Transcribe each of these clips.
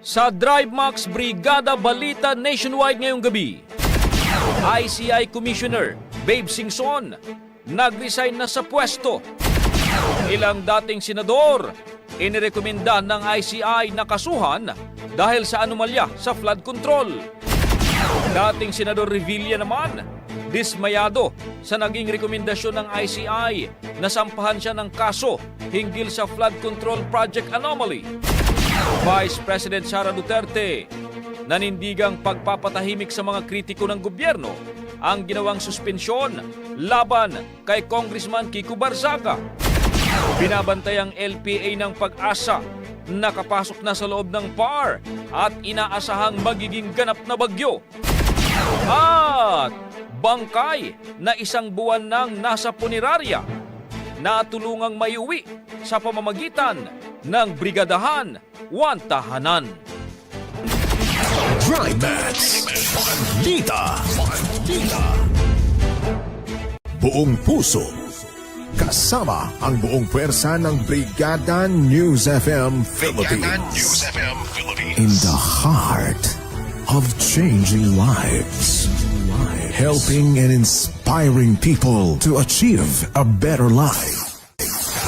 Sa Drive Max Brigada Balita Nationwide ngayong gabi, ICI Commissioner Babe Singson nag-resign na sa pwesto. Ilang dating senador inirekomenda ng ICI na kasuhan dahil sa anomalya sa flood control. Dating Senador Revilla naman, dismayado sa naging rekomendasyon ng ICI na sampahan siya ng kaso hinggil sa flood control project anomaly. Vice President Sara Duterte, nanindigang pagpapatahimik sa mga kritiko ng gobyerno ang ginawang suspensyon laban kay Congressman Kiko Barzaga. Binabantay ang LPA ng pag-asa nakapasok na sa loob ng PAR at inaasahang magiging ganap na bagyo. At bangkay na isang buwan nang nasa punerarya na tulungang maiuwi sa pamamagitan ng brigadahan One Tahanan. Drive Max. Balita. Balita. Buong puso. Kasama ang buong pwersa ng Brigada News FM Philippines. FM Philippines. In the heart of changing lives. Helping and inspiring people to achieve a better life.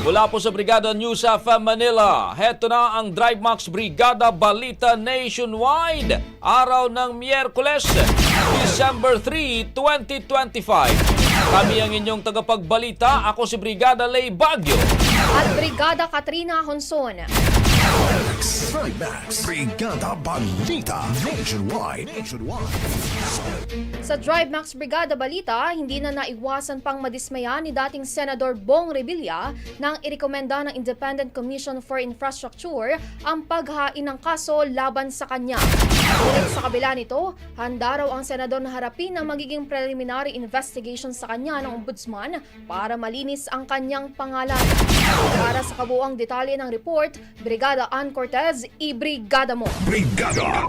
Mula po sa Brigada News of Manila, heto na ang Drive Max Brigada Balita Nationwide. Araw ng Miyerkules, December 3, 2025. Kami ang inyong tagapagbalita. Ako si Brigada Lay Bagyo. at Brigada Katrina Honson. Max. Brigada Balita Nationwide. Nationwide. Sa Drive Max Brigada Balita, hindi na naiwasan pang madismaya ni dating Senador Bong Revilla nang irekomenda ng Independent Commission for Infrastructure ang paghain ng kaso laban sa kanya. Ngunit sa kabila nito, handa raw ang senador na harapin ang magiging preliminary investigation sa kanya ng ombudsman para malinis ang kanyang pangalan. Para sa kabuang detalye ng report, Brigada Ann Cortez, i-brigada mo. Brigada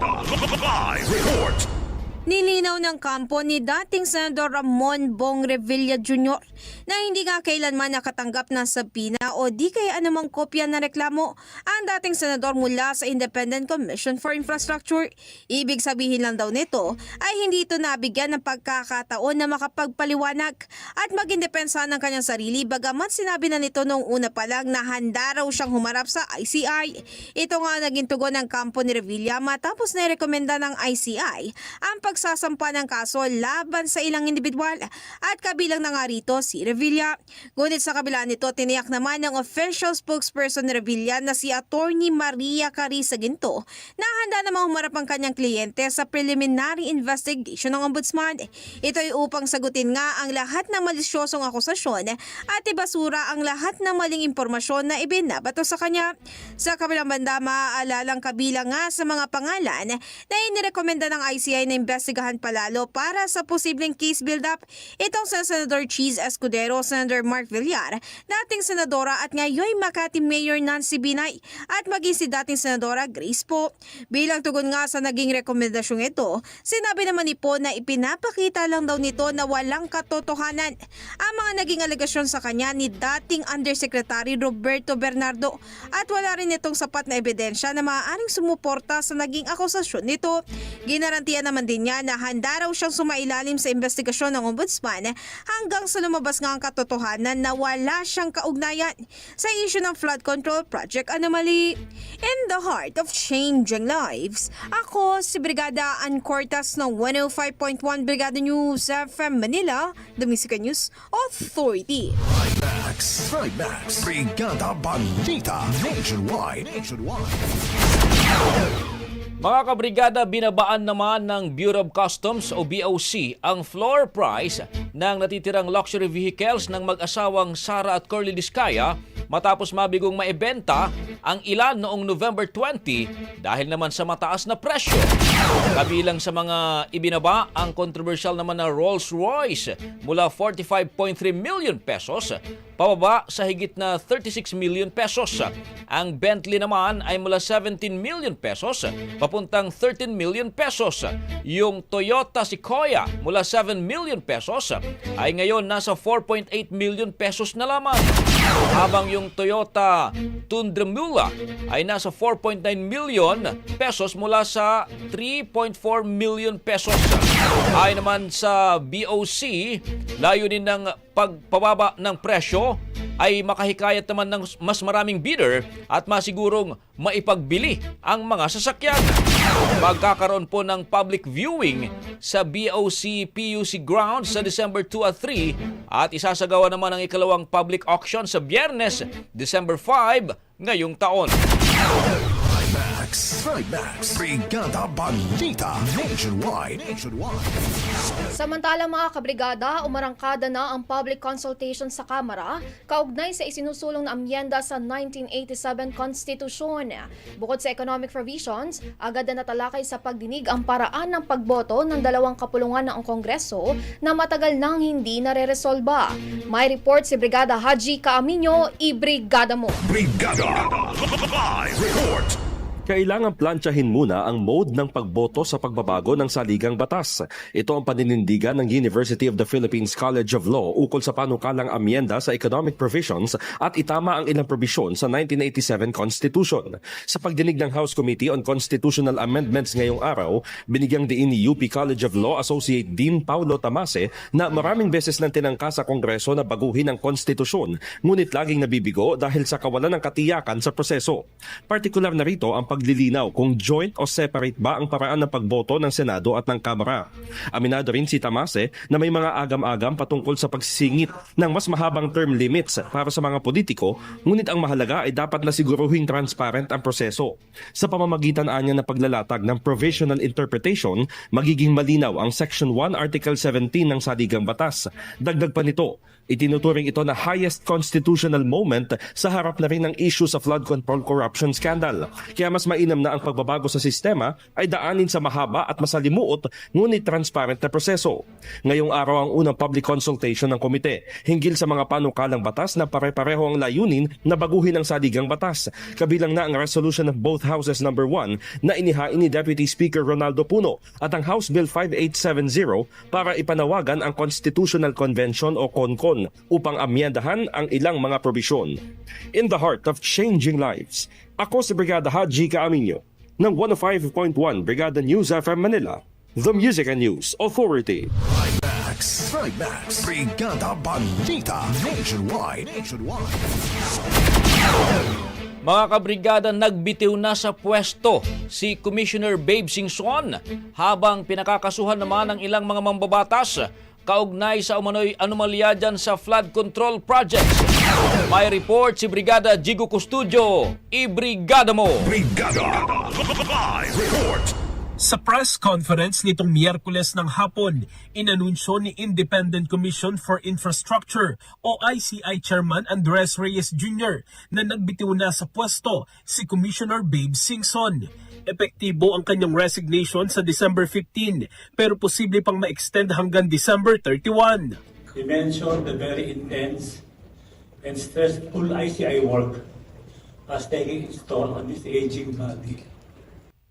Live Report Nilinaw ng kampo ni dating Senador Ramon Bong Revilla Jr. na hindi nga kailanman nakatanggap ng sabina o di kaya anumang kopya na reklamo ang dating senador mula sa Independent Commission for Infrastructure. Ibig sabihin lang daw nito ay hindi ito nabigyan ng pagkakataon na makapagpaliwanag at maging depensa ng kanyang sarili bagamat sinabi na nito noong una pa lang na handa raw siyang humarap sa ICI. Ito nga naging tugon ng kampo ni Revilla matapos na rekomenda ng ICI ang pagsasampa ng kaso laban sa ilang individual at kabilang na nga rito si Revilla. Ngunit sa kabila nito, tiniyak naman ng official spokesperson ni Revilla na si Attorney Maria Carissa Ginto na handa namang humarap ang kanyang kliyente sa preliminary investigation ng ombudsman. Ito ay upang sagutin nga ang lahat ng malisyosong akusasyon at ibasura ang lahat ng maling impormasyon na ibinabato sa kanya. Sa kabilang banda, maaalalang kabilang nga sa mga pangalan na inirekomenda ng ICI na investigahan palalo para sa posibleng case build-up. Itong sa Senator Cheese Escudero, Senator Mark Villar, dating senadora at ngayon Makati Mayor Nancy Binay at maging si dating senadora Grace Po. Bilang tugon nga sa naging rekomendasyong ito, sinabi naman ni Po na ipinapakita lang daw nito na walang katotohanan ang mga naging alegasyon sa kanya ni dating Undersecretary Roberto Bernardo at wala rin itong sapat na ebidensya na maaaring sumuporta sa naging akusasyon nito. Ginarantiya naman din niya na handa raw siyang sumailalim sa investigasyon ng ombudsman hanggang sa lumabas nga ang katotohanan na wala siyang kaugnayan sa issue ng flood control project anomaly. In the heart of changing lives, ako si Brigada Ann Cortas ng 105.1 Brigada News FM Manila, The Music News Authority. Max Trimax Brigada Balita Nationwide Nationwide Mga kabrigada, binabaan naman ng Bureau of Customs o BOC ang floor price ng natitirang luxury vehicles ng mag-asawang Sara at Curly Discaya matapos mabigong maibenta ang ilan noong November 20 dahil naman sa mataas na presyo. Kabilang sa mga ibinaba ang controversial naman na Rolls-Royce mula 45.3 million pesos pababa sa higit na 36 million pesos. Ang Bentley naman ay mula 17 million pesos papuntang 13 million pesos. Yung Toyota Sequoia mula 7 million pesos ay ngayon nasa 4.8 million pesos na lamang. Habang yung Toyota Tundra Mula ay nasa 4.9 million pesos mula sa 3.4 million pesos. Ay naman sa BOC, layunin ng pagpababa ng presyo ay makahikayat naman ng mas maraming bidder at masigurong maipagbili ang mga sasakyan. Magkakaroon po ng public viewing sa BOC PUC grounds sa December 2 at 3 at isasagawa naman ang ikalawang public auction sa Biyernes, December 5 ngayong taon. Max Trimax Brigada Balita Nationwide Nationwide Samantala mga kabrigada, umarangkada na ang public consultation sa Kamara kaugnay sa isinusulong na amyenda sa 1987 Constitution. Bukod sa economic provisions, agad na natalakay sa pagdinig ang paraan ng pagboto ng dalawang kapulungan ng Kongreso na matagal nang hindi nare-resolba. May report si Brigada Haji Kaaminyo, i-brigada mo. Brigada Live Report Kailangang plantsahin muna ang mode ng pagboto sa pagbabago ng saligang batas. Ito ang paninindigan ng University of the Philippines College of Law ukol sa panukalang amyenda sa economic provisions at itama ang ilang probisyon sa 1987 Constitution. Sa pagdinig ng House Committee on Constitutional Amendments ngayong araw, binigyang diin ni UP College of Law Associate Dean Paulo Tamase na maraming beses nang tinangka sa Kongreso na baguhin ang konstitusyon, ngunit laging nabibigo dahil sa kawalan ng katiyakan sa proseso. Partikular na rito ang paglilinaw kung joint o separate ba ang paraan ng pagboto ng Senado at ng Kamara. Aminado rin si Tamase na may mga agam-agam patungkol sa pagsisingit ng mas mahabang term limits para sa mga politiko, ngunit ang mahalaga ay dapat na siguruhin transparent ang proseso. Sa pamamagitan anya na paglalatag ng provisional interpretation, magiging malinaw ang Section 1 Article 17 ng Saligang Batas. Dagdag pa nito, Itinuturing ito na highest constitutional moment sa harap na rin ng issue sa flood control corruption scandal. Kaya mas mainam na ang pagbabago sa sistema ay daanin sa mahaba at masalimuot ngunit transparent na proseso. Ngayong araw ang unang public consultation ng komite hinggil sa mga panukalang batas na pare-pareho ang layunin na baguhin ang saligang batas. Kabilang na ang resolution of both houses number 1 na inihain ni Deputy Speaker Ronaldo Puno at ang House Bill 5870 para ipanawagan ang Constitutional Convention o CONCON upang amyendahan ang ilang mga probisyon. In the heart of changing lives, ako si Brigada Haji Caaminyo ng 105.1 Brigada News FM Manila, the Music and News Authority. Max, Max, Brigada Balita Nationwide. Nationwide. Mga kabrigada, nagbitiw na sa pwesto si Commissioner Babe Singson habang pinakakasuhan naman ng ilang mga mambabatas kaugnay sa umano'y anomalya dyan sa flood control projects. May report si Brigada Jigo Custudio. I-brigada mo! Brigada Live Report. Sa press conference nitong Miyerkules ng hapon, inanunsyo ni Independent Commission for Infrastructure o ICI Chairman Andres Reyes Jr. na nagbitiw na sa pwesto si Commissioner Babe Singson. Epektibo ang kanyang resignation sa December 15 pero posible pang ma-extend hanggang December 31. He mentioned the very intense and stressful ICI work has taken its toll on this aging body.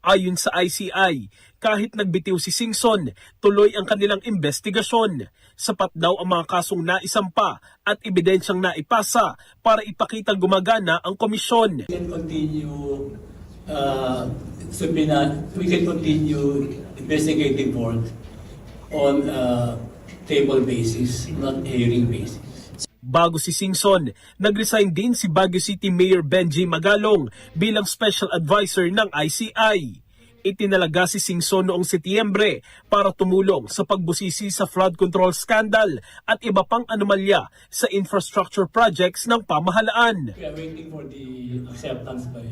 Ayon sa ICI, kahit nagbitiw si Singson, tuloy ang kanilang investigasyon. Sapat daw ang mga kasong naisampa at ebidensyang naipasa para ipakitang gumagana ang komisyon. We can continue uh, submina, we can continue investigative work on a table basis, not hearing basis. Bago si Singson, nag-resign din si Baguio City Mayor Benji Magalong bilang special advisor ng ICI. Itinalaga si Singson noong Setyembre para tumulong sa pagbusisi sa flood control scandal at iba pang anomalya sa infrastructure projects ng pamahalaan. We are waiting for the acceptance by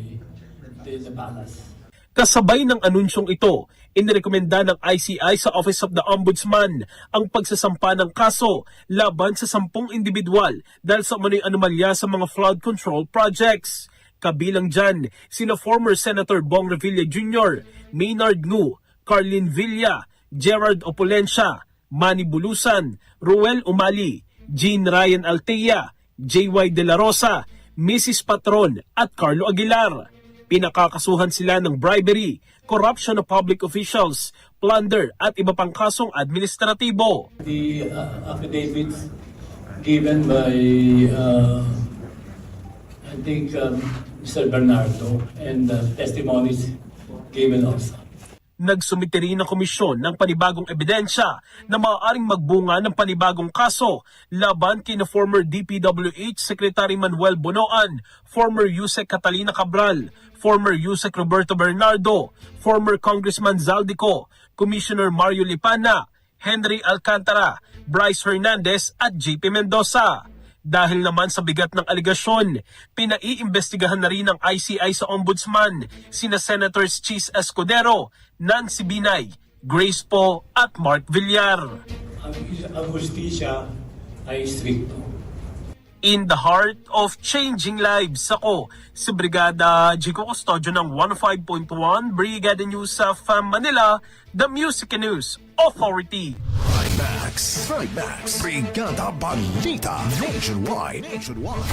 Kasabay ng anunsyong ito, inirekomenda ng ICI sa Office of the Ombudsman ang pagsasampa ng kaso laban sa sampung individual dahil sa umano'y anomalya sa mga flood control projects. Kabilang dyan, sina former Senator Bong Revilla Jr., Maynard Ngu, Carlin Villa, Gerard Opulencia, Manny Bulusan, Ruel Umali, Jean Ryan Altea, JY De La Rosa, Mrs. Patron at Carlo Aguilar. Pinakakasuhan sila ng bribery, corruption of public officials, plunder at iba pang kasong administratibo. The uh, affidavits given by, uh, I think, um, Mr. Bernardo and uh, testimonies given also. Nagsumite rin ang komisyon ng panibagong ebidensya na maaaring magbunga ng panibagong kaso laban kina former DPWH Secretary Manuel Bonoan, former Yusek Catalina Cabral, former Yusek Roberto Bernardo, former Congressman Zaldico, Commissioner Mario Lipana, Henry Alcantara, Bryce Hernandez at JP Mendoza. Dahil naman sa bigat ng aligasyon, pinaiimbestigahan na rin ng ICI sa Ombudsman sina Senators Chis Escudero, Nancy Binay, Grace Po at Mark Villar. Ang, hustisya ay stricto. In the heart of changing lives, ako si Brigada Jico Custodio ng 105.1 Brigada News of Manila, the Music News Authority. Max, Max, Brigada Balita Nationwide. Nationwide.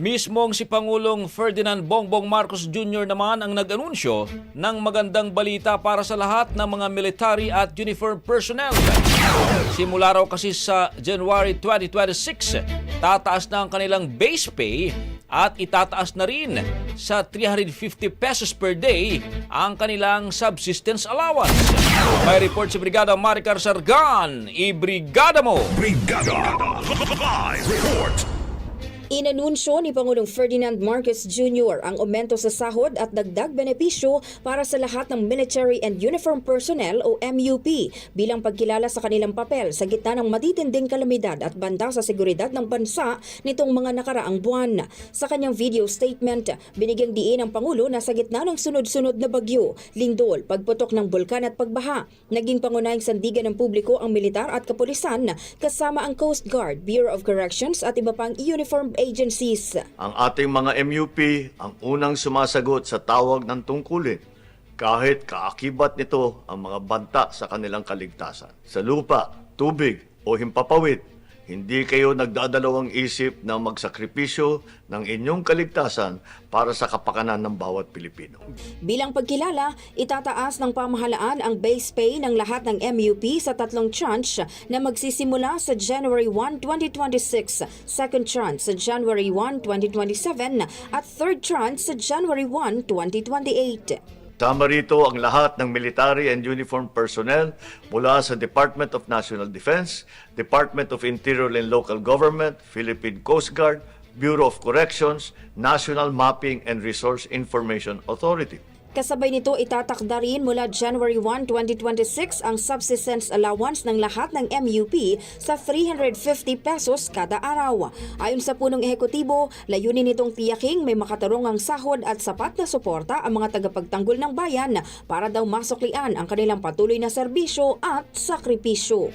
Mismong si Pangulong Ferdinand Bongbong Marcos Jr. naman ang nag-anunsyo ng magandang balita para sa lahat ng mga military at uniform personnel. Simula raw kasi sa January 2026, tataas na ang kanilang base pay at itataas na rin sa 350 pesos per day ang kanilang subsistence allowance. May report si Brigada Maricar Sargan. I-brigada mo! Brigada Live Report. Inanunsyo ni Pangulong Ferdinand Marcos Jr. ang aumento sa sahod at dagdag benepisyo para sa lahat ng military and uniform personnel o MUP bilang pagkilala sa kanilang papel sa gitna ng matitinding kalamidad at banta sa seguridad ng bansa nitong mga nakaraang buwan. Sa kanyang video statement, binigyang diin ng Pangulo na sa gitna ng sunod-sunod na bagyo, lindol, pagputok ng bulkan at pagbaha, naging pangunahing sandigan ng publiko ang militar at kapulisan kasama ang Coast Guard, Bureau of Corrections at iba pang uniform agencies. Ang ating mga MUP ang unang sumasagot sa tawag ng tungkulin kahit kaakibat nito ang mga banta sa kanilang kaligtasan. Sa lupa, tubig o himpapawid, hindi kayo nagdadalawang isip na magsakripisyo ng inyong kaligtasan para sa kapakanan ng bawat Pilipino. Bilang pagkilala, itataas ng pamahalaan ang base pay ng lahat ng MUP sa tatlong tranche na magsisimula sa January 1, 2026, second tranche sa January 1, 2027 at third tranche sa January 1, 2028. Tama rito ang lahat ng military and uniform personnel mula sa Department of National Defense, Department of Interior and Local Government, Philippine Coast Guard, Bureau of Corrections, National Mapping and Resource Information Authority. Kasabay nito itatakda rin mula January 1, 2026 ang subsistence allowance ng lahat ng MUP sa 350 pesos kada araw. Ayon sa punong ehekutibo, layunin nitong tiyaking may makatarungang sahod at sapat na suporta ang mga tagapagtanggol ng bayan para daw masuklian ang kanilang patuloy na serbisyo at sakripisyo.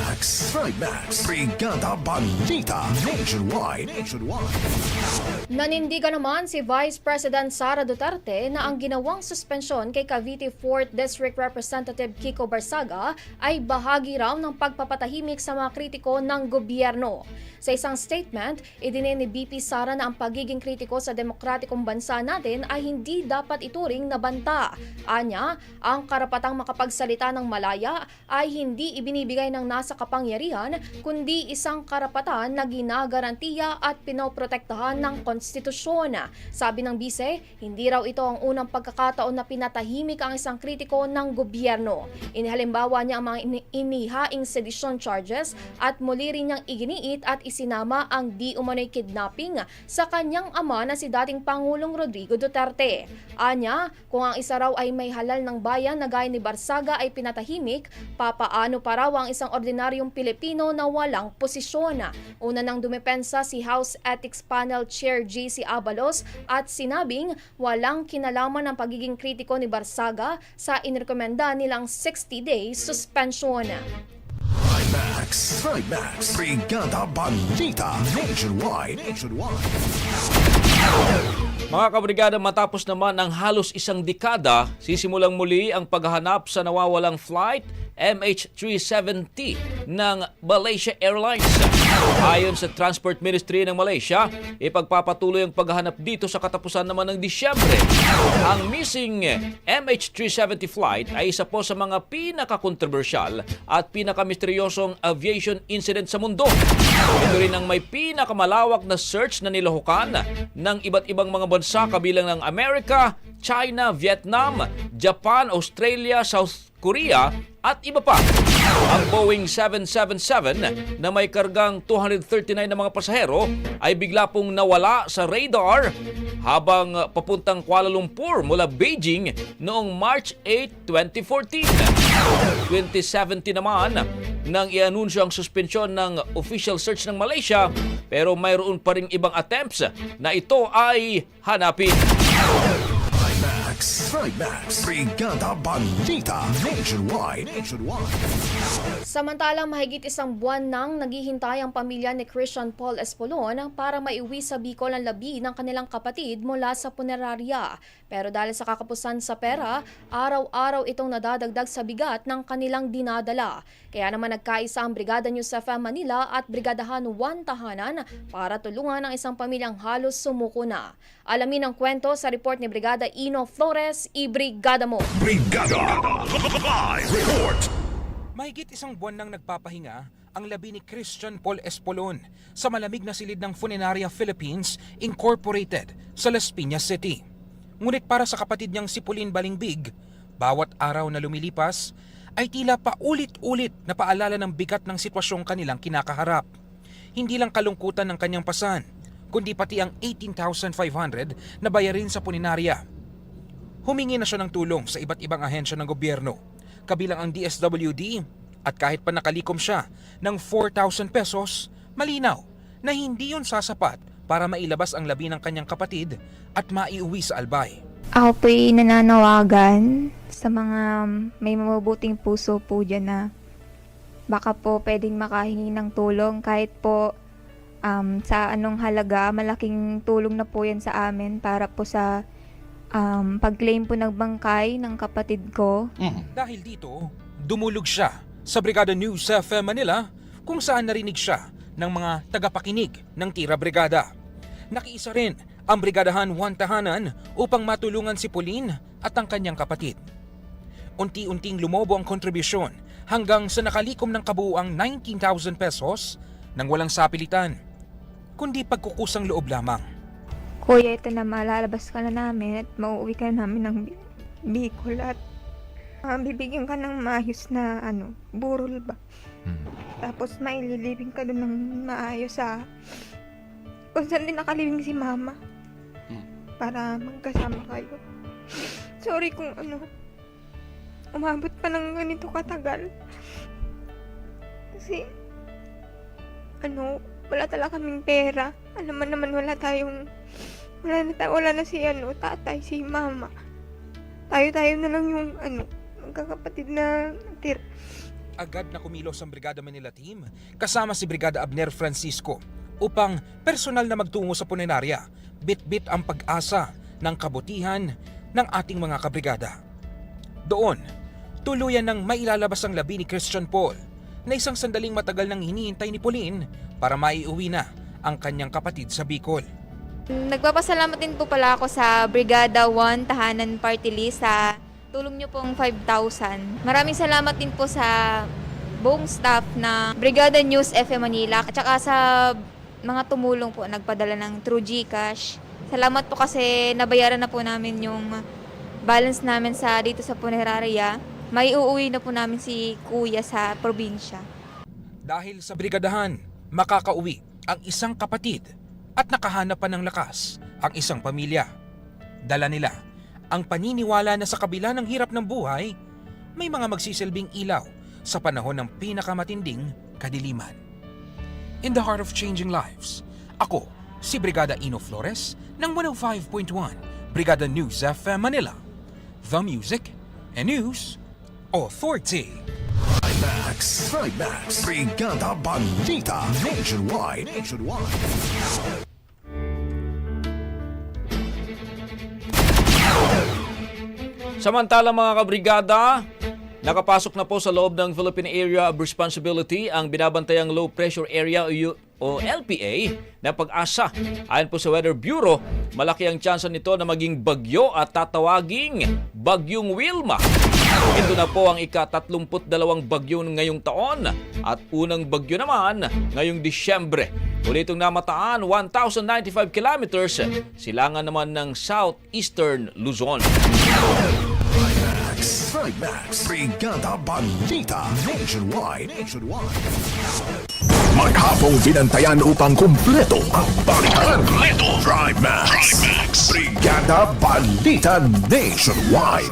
Trimax, Brigada Balita, Nationwide, Nationwide. Nanindigan naman si Vice President Sara Duterte na ang ginawang suspensyon kay Cavite 4th District Representative Kiko Barsaga ay bahagi raw ng pagpapatahimik sa mga kritiko ng gobyerno. Sa isang statement, idinin ni BP Sara na ang pagiging kritiko sa demokratikong bansa natin ay hindi dapat ituring na banta. Anya, ang karapatang makapagsalita ng malaya ay hindi ibinibigay ng nasa kapangyarihan kundi isang karapatan na ginagarantiya at pinoprotektahan ng konstitusyon. Sabi ng bise, hindi raw ito ang unang pagkakataon na pinatahimik ang isang kritiko ng gobyerno. Inihalimbawa niya ang mga ini- inihaing sedition charges at muli rin niyang iginiit at isinama ang di umano'y kidnapping sa kanyang ama na si dating Pangulong Rodrigo Duterte. Anya, kung ang isa raw ay may halal ng bayan na gaya ni Barsaga ay pinatahimik, papaano pa raw ang isang ordinaryong Pilipino na walang posisyon? Una nang dumepensa si House Ethics Panel Chair JC Abalos at sinabing walang kinalaman ang pagiging kritiko ni Barsaga sa inirekomenda nilang 60-day suspension. Max, Trimax, Brigada Balita, Nationwide, Nationwide. Mga kabrigada, matapos naman ang halos isang dekada, sisimulang muli ang paghahanap sa nawawalang flight MH370 ng Malaysia Airlines. Ayon sa Transport Ministry ng Malaysia, ipagpapatuloy ang paghahanap dito sa katapusan naman ng Disyembre. Ang missing MH370 flight ay isa po sa mga pinaka-controversial at pinaka-misteryosong aviation incident sa mundo. Ito rin ang may pinakamalawak na search na nilahukan ng iba't ibang mga bansa kabilang ng Amerika, China, Vietnam, Japan, Australia, South Korea at iba pa. Ang Boeing 777 na may kargang 239 na mga pasahero ay bigla pong nawala sa radar habang papuntang Kuala Lumpur mula Beijing noong March 8, 2014. 2017 naman nang ianunsyo ang suspensyon ng official search ng Malaysia pero mayroon pa ring ibang attempts na ito ay hanapin. Max, Trimax, Brigada Balita, Nationwide, Nationwide. Samantalang mahigit isang buwan nang naghihintay ang pamilya ni Christian Paul Espolon para maiuwi sa Bicol ang labi ng kanilang kapatid mula sa punerarya. Pero dahil sa kakapusan sa pera, araw-araw itong nadadagdag sa bigat ng kanilang dinadala. Kaya naman nagkaisa ang Brigada News FM Manila at Brigadahan 1 Tahanan para tulungan ang isang pamilyang halos sumuko na. Alamin ang kwento sa report ni Brigada Ino Flores, i-Brigada mo! Brigada Live Report. Mahigit isang buwan nang nagpapahinga ang labi ni Christian Paul Espolon sa malamig na silid ng Funeraria Philippines Incorporated sa Las Piñas City. Ngunit para sa kapatid niyang si Pauline Balingbig, bawat araw na lumilipas ay tila paulit-ulit na paalala ng bigat ng sitwasyong kanilang kinakaharap. Hindi lang kalungkutan ng kanyang pasan, kundi pati ang 18,500 na bayarin sa puninarya. Humingi na siya ng tulong sa iba't ibang ahensya ng gobyerno, kabilang ang DSWD at kahit pa nakalikom siya ng 4,000 pesos, malinaw na hindi yun sasapat para mailabas ang labi ng kanyang kapatid at maiuwi sa Albay. Ako po'y nananawagan sa mga may mabubuting puso po dyan na baka po pwedeng makahingi ng tulong kahit po um, sa anong halaga, malaking tulong na po yan sa amin para po sa um, pag-claim po ng bangkay ng kapatid ko. Dahil dito, dumulog siya sa Brigada News sa FM Manila kung saan narinig siya ng mga tagapakinig ng Tira Brigada. Nakiisa rin ang Brigadahan Juan Tahanan upang matulungan si Pauline at ang kanyang kapatid. Unti-unting lumobo ang kontribusyon hanggang sa nakalikom ng kabuuang 19,000 pesos nang walang sapilitan, kundi pagkukusang loob lamang. Kuya, ito na malalabas ka na namin at mauuwi ka na namin ng Bi- Bicol at ah, bibigyan ka ng maayos na ano, burol ba? Tapos maililibing ka doon ng maayos sa kung saan din nakalibing si mama. Para magkasama kayo. Sorry kung ano, umabot pa ng ganito katagal. Kasi, ano, wala talaga kaming pera. Alam mo naman wala tayong, wala na, ta- wala na si ano, tatay, si mama. Tayo-tayo na lang yung, ano, magkakapatid na tir agad na kumilos ang Brigada Manila Team kasama si Brigada Abner Francisco upang personal na magtungo sa punerarya, bit-bit ang pag-asa ng kabutihan ng ating mga kabrigada. Doon, tuluyan ng mailalabas ang labi ni Christian Paul na isang sandaling matagal nang hinihintay ni Pauline para maiuwi na ang kanyang kapatid sa Bicol. Nagpapasalamat din po pala ako sa Brigada 1 Tahanan Party List sa tulong nyo pong 5,000. Maraming salamat din po sa buong staff na Brigada News FM Manila at saka sa mga tumulong po nagpadala ng True Gcash. Salamat po kasi nabayaran na po namin yung balance namin sa dito sa punerarya. May uuwi na po namin si kuya sa probinsya. Dahil sa brigadahan, makakauwi ang isang kapatid at nakahanap pa ng lakas ang isang pamilya. Dala nila ang paniniwala na sa kabila ng hirap ng buhay, may mga magsisilbing ilaw sa panahon ng pinakamatinding kadiliman. In the heart of changing lives, ako si Brigada Ino Flores ng 105.1 Brigada News FM Manila. The Music and News Authority. Max, Max, Brigada Balita Nationwide. Nationwide. Samantala mga kabrigada, nakapasok na po sa loob ng Philippine Area of Responsibility ang binabantayang Low Pressure Area o LPA na pag-asa. Ayon po sa Weather Bureau, malaki ang tsansa nito na maging bagyo at tatawaging Bagyong Wilma. Ito na po ang ika-32 bagyo ngayong taon at unang bagyo naman ngayong Disyembre. Ulitong namataan, 1,095 kilometers, silangan naman ng southeastern Luzon. Brigada Balita Nationwide. Nationwide. Maghapong binantayan upang kumpleto ang balikan. Kumpleto. Drive Max. Brigada Balita Nationwide.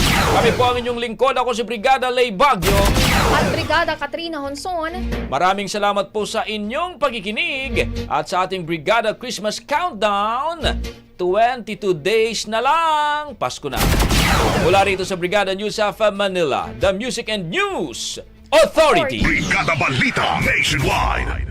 Kami po ang inyong lingkod. Ako si Brigada Lay Bagyo. At Brigada Katrina Honson, Maraming salamat po sa inyong pagkikinig at sa ating Brigada Christmas Countdown. 22 days na lang, Pasko na. Mula rito sa Brigada News of Manila, the Music and News Authority. Brigada Balita Nationwide.